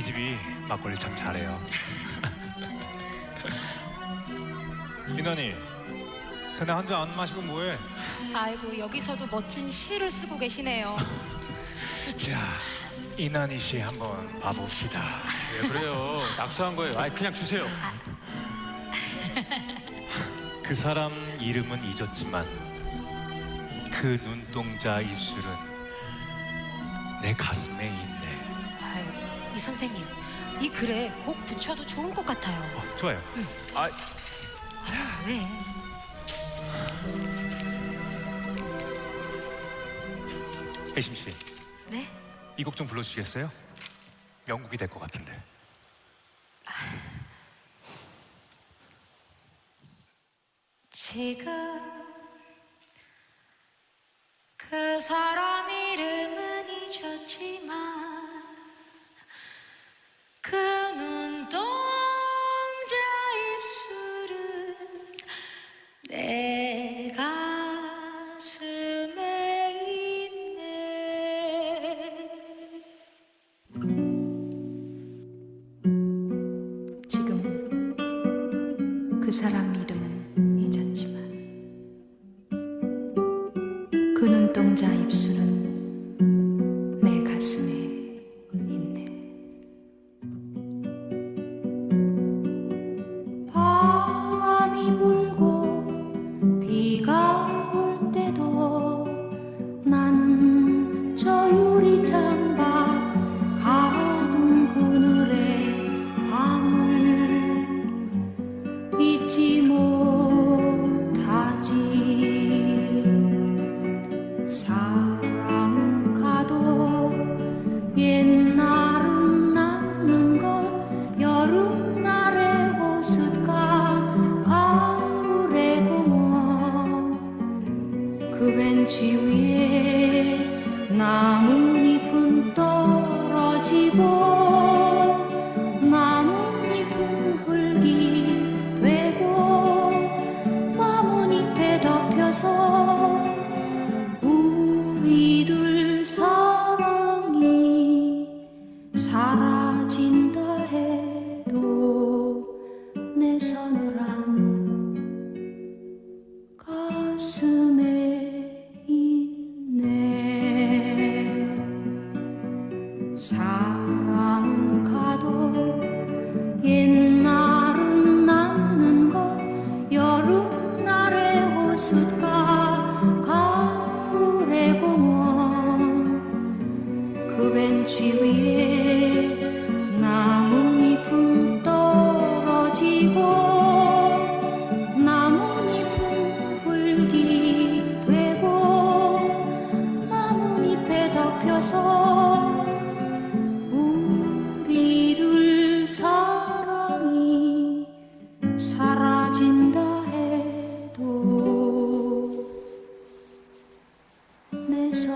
이 집이 막걸리 참 잘해요. 인원이, 전에 한잔 안 마시고 뭐해? 아이고 여기서도 멋진 시를 쓰고 계시네요. 자, 이난희 씨 한번 봐봅시다. 왜 그래요? 낙서한 거예요. 아, 그냥 주세요. 그 사람 이름은 잊었지만 그 눈동자 입술은 내 가슴에 있네. 이 선생님 이 글에 곡 붙여도 좋을 것 같아요. 어, 좋아요. 아, 아, 왜? 혜심 씨, 네? 이 곡 좀 불러주시겠어요? 명곡이 될 것 같은데. 지금 그 사람 이름은 잊었지만 내 가슴에 있네. 지금 그 사람 이름은 잊었지만 그 눈동자 입술 벤치 위에 나뭇잎은 떨어지고 나뭇잎은 흙이 되고 나뭇잎에 덮여서 우리들 사랑이 사라진다 해도 내 서늘한 가슴 내서